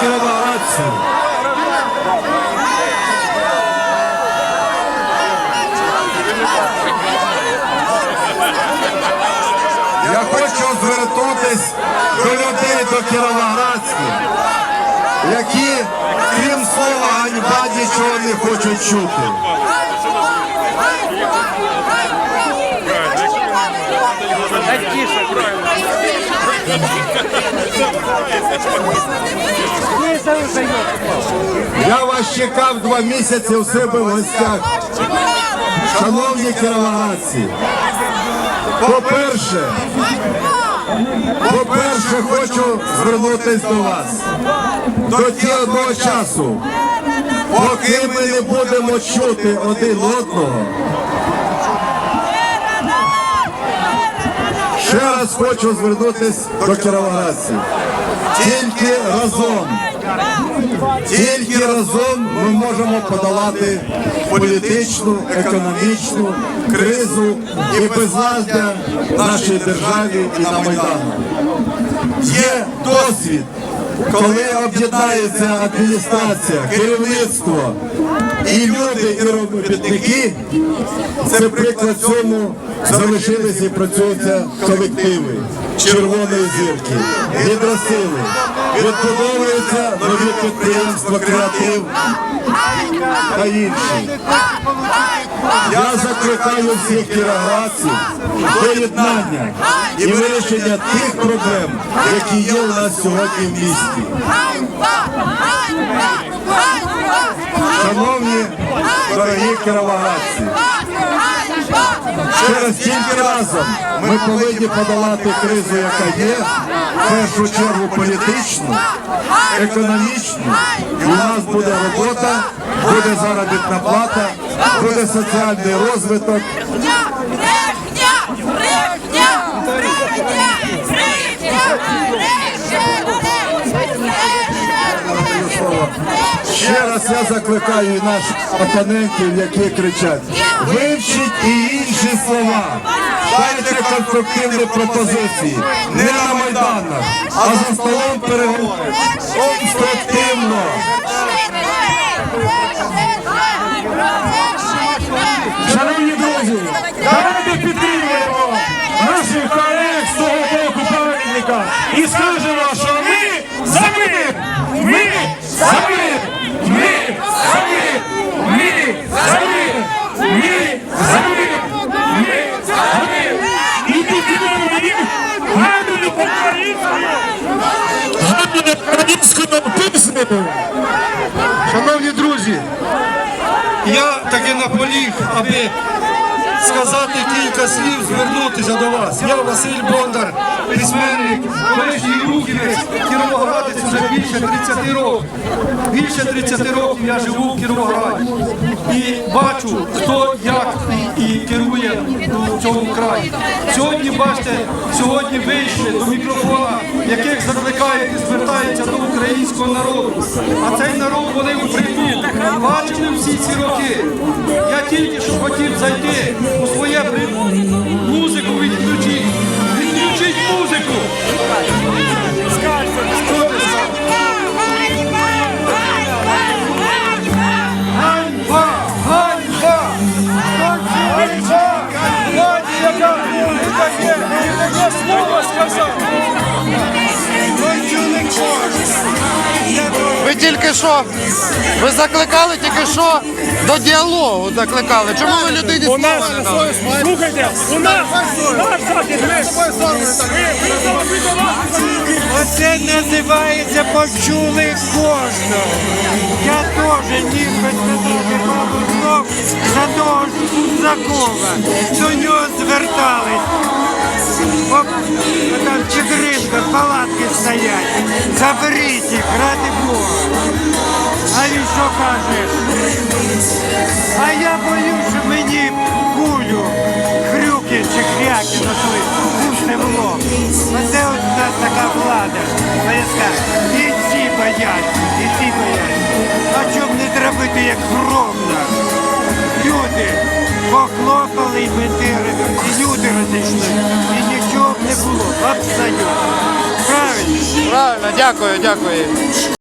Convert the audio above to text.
кіровоградців. Я хочу звернутися до людей, до кіровоградців, які, крім слова ганьба, нічого не хочуть чути. Я вас чекав два місяці у себе в гостях. Шановні кіровоградці, по-перше, по-перше, хочу звернутися до вас. До того часу, поки ми не будемо чути один одного, ще раз хочу звернутися до кіровоградців. Тільки разом. Тільки разом ми можемо подолати політичну, економічну кризу і безладдя нашій державі і на Майдану. Є досвід, коли об'єднається адміністрація, керівництво і люди, і робітники. Це приклад цьому залишилися і працюються колективи Червоної зірки, гідросили, відбудовуються нові підприємства, креатив та інші. Я закликаю всіх кіровоградців до і вирішення тих проблем, які є у нас сьогодні в місті. Шановні дорогі кіровоградці, ще раз тільки разом ми повинні подолати кризу, яка є, в першу чергу політичну, економічну. У нас буде робота, буде заробітна плата, буде соціальний розвиток. Ще раз я закликаю наших опонентів, які кричать, вивчіть і інші слова, дайте конструктивні пропозиції, не на майданах, а за столом переговорів. Конструктивно. Шановні друзі, давайте підтримуємо наших колег з того боку правильника і скажемо, що ми за мир! Ми за мир! Ми за мир! Ми за мир! Ми за мир! Ми за мир! І підтримуємо їх гарною українською! Гарною українською піснею! Шановні друзі, я таки наполіг, аби сказати кілька слів, звернутися до вас. Я Василь Бондар, письменник, колишній рухівець, Кіровоградець вже більше 30 років. Більше 30 років я живу в Кіровограді і бачу, хто як і, керує у цьому краї. Сьогодні, бачите, сьогодні вийшли до мікрофона, яких закликають і до українського народу. А цей народ вони прийдуть. Бачили всі ці роки. Я тільки що хотів зайти у своє музику відключити. Відключіть музику. Ганьба! Ганьба! Тільки що, ви закликали тільки що до діалогу закликали. Чому ви людині У слова нас, не дали? слухайте, у нас наш захід, ми, Оце називається почули кожного. Я теж ніби сказати знов за того ж Кузакова. До нього звертались. Оп, там чотиринка, палатки стоять. Заберіть їх, ради Бога. Що каже? А я боюсь, що мені кулю, хрюки чи хряки носили, пусте лоб. Оце от у нас така влада. І ці бояться, і ці бояться. А чому не зробити як громна? Люди похлопали і бендери, і люди розійшли. І нічого б не було. Абсолютно. Правильно. Правильно, дякую, дякую.